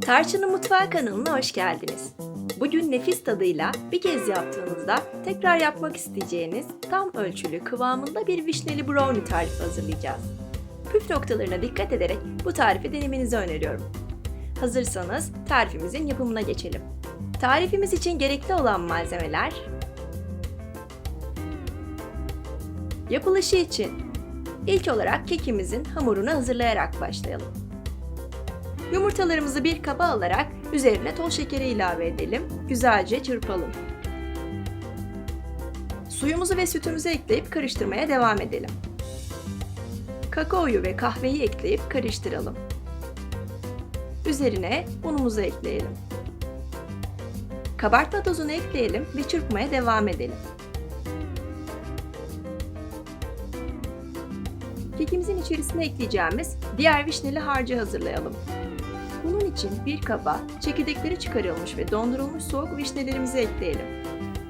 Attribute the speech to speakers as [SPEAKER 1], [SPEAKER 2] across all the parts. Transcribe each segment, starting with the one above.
[SPEAKER 1] Tarçın'ın Mutfağı kanalına hoş geldiniz. Bugün nefis tadıyla bir kez yaptığınızda tekrar yapmak isteyeceğiniz tam ölçülü kıvamında bir vişneli brownie tarifi hazırlayacağız. Püf noktalarına dikkat ederek bu tarifi denemenizi öneriyorum. Hazırsanız tarifimizin yapımına geçelim. Tarifimiz için gerekli olan malzemeler Yapılışı için ilk olarak kekimizin hamurunu hazırlayarak başlayalım. Yumurtalarımızı bir kaba alarak üzerine toz şekeri ilave edelim. Güzelce çırpalım. Suyumuzu ve sütümüzü ekleyip karıştırmaya devam edelim. Kakaoyu ve kahveyi ekleyip karıştıralım. Üzerine unumuzu ekleyelim. Kabartma tozunu ekleyelim ve çırpmaya devam edelim. Kekimizin içerisine ekleyeceğimiz diğer vişneli harcı hazırlayalım. İçin bir kaba çekirdekleri çıkarılmış ve dondurulmuş soğuk vişnelerimizi ekleyelim.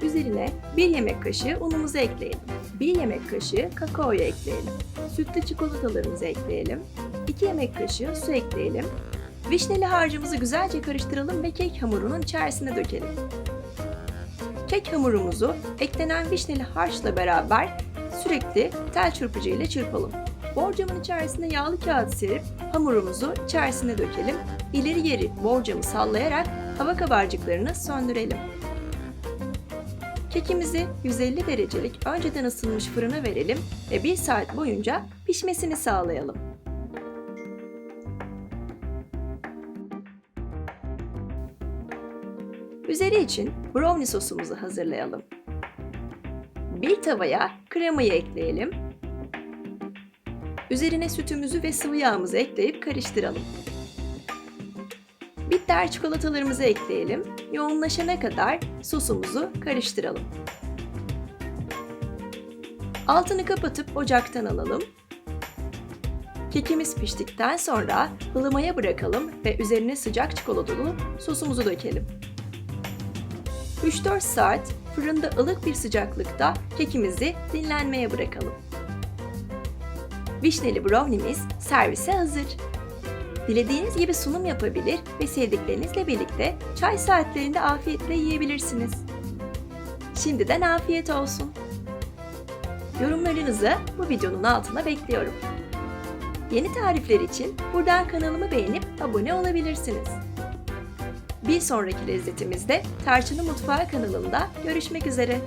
[SPEAKER 1] Üzerine 1 yemek kaşığı unumuzu ekleyelim. 1 yemek kaşığı kakaoyu ekleyelim. Sütlü çikolatalarımızı ekleyelim. 2 yemek kaşığı su ekleyelim. Vişneli harcımızı güzelce karıştıralım ve kek hamurunun içerisine dökelim. Kek hamurumuzu eklenen vişneli harçla beraber sürekli tel çırpıcı ile çırpalım. Borcamın içerisine yağlı kağıt serip hamurumuzu içerisine dökelim. İleri geri borcamı sallayarak hava kabarcıklarını söndürelim. Kekimizi 150 derecelik önceden ısınmış fırına verelim ve 1 saat boyunca pişmesini sağlayalım. Üzeri için brownie sosumuzu hazırlayalım. Bir tavaya kremayı ekleyelim Üzerine sütümüzü ve sıvı yağımızı ekleyip karıştıralım. Bitter çikolatalarımızı ekleyelim. Yoğunlaşana kadar sosumuzu karıştıralım. Altını kapatıp ocaktan alalım. Kekimiz piştikten sonra ılımaya bırakalım ve üzerine sıcak çikolatalı sosumuzu dökelim. 3-4 saat fırında ılık bir sıcaklıkta kekimizi dinlenmeye bırakalım. Vişneli brownie'miz servise hazır. Dilediğiniz gibi sunum yapabilir ve sevdiklerinizle birlikte çay saatlerinde afiyetle yiyebilirsiniz. Şimdiden afiyet olsun. Yorumlarınızı bu videonun altına bekliyorum. Yeni tarifler için buradan kanalımı beğenip abone olabilirsiniz. Bir sonraki lezzetimizde Tarçın'ın Mutfağı kanalında görüşmek üzere.